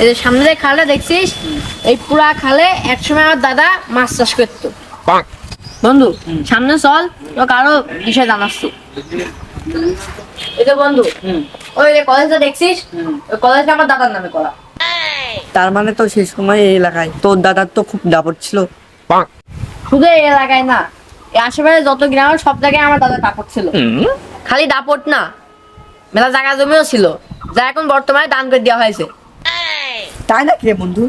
এই যে সামনে যে খালটা দেখছিস? এই পুরা খালে একসময় আমার দাদা মাছ চাষ করতো। বন্ধু সামনে চল তোকে আরও বিষয় জানাচ্ছি। এই যে বন্ধু ওই যে কলেজটা দেখছিস? ওই কলেজটা আমার দাদার নামে করা। তার মানে তো সেই সময় এই এলাকায়। তোর দাদার তো খুব দাপট ছিল। শুধু এই এলাকায় না এই আশেপাশে যত গ্রাম সব জায়গায় আমার দাদা দাপট ছিল। খালি দাপট না মেলা জায়গা জমিও ছিল যা এখন বর্তমানে দান করে দেওয়া হয়েছে। তাই নাকি রে বন্ধু?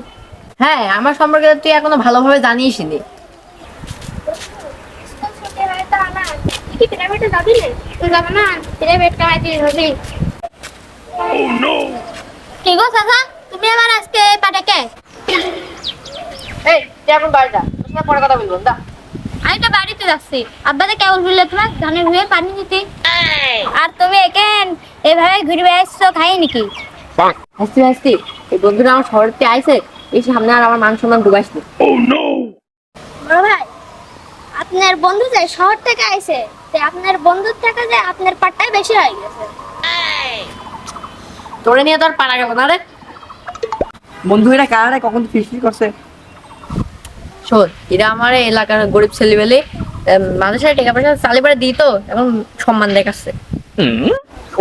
হ্যাঁ আমার সম্পর্কে তুই এখনও ভালোভাবে জানিস নি কি গো চাচা তুমি আজকে পাঠাকে এই তুই এখন বাড়িটা পরে কথা বলব দা আমি তো বাড়িতে যাচ্ছি। আব্বাতে বললে তোমার ধানের ভুয়ে পানি দিতে। আর তুমি একেন এভাবে ঘুরে আসছো খাই নাকি? হাসতে হাসতে এই বন্ধুরা আমার শহরতে আইছে এই সামনে আর আমার মান সম্মান ডুবাইস নি বড় ভাই আপনার বন্ধু যে শহর থেকে আইছে তে আপনার বন্ধুর থেকে যে আপনার পাটটাই বেশি হয়ে গেছে। তোরে নিয়ে তোর পারা গেল না রে। বন্ধু এরা কারা কখন ফিস্টি করছে? শোন এরা আমার এই এলাকার গরিব ছেলেবেলে মানুষের টাকা পয়সা চালি পরে দিত এবং সম্মান দেখাচ্ছে।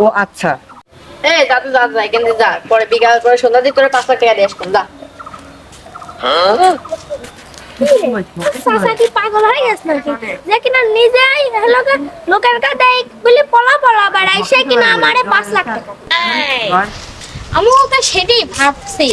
ও আচ্ছা। এই দাদু দাদু যা এখান থেকে যা। পরে বিকাল করে সন্ধ্যা দিয়ে তোরা পাঁচ লাখ টাকা দিয়ে আসতাম যা। চাচা কি পাগল হয়ে গেছে নাকি? যে কিনা নিজেই লোকের লোকের কাছে দেয় বলে পলা পলা বেড়াই সে কিনা আমারে পাঁচ লাখ টাকা। আমিও তো সেটাই ভাবছি।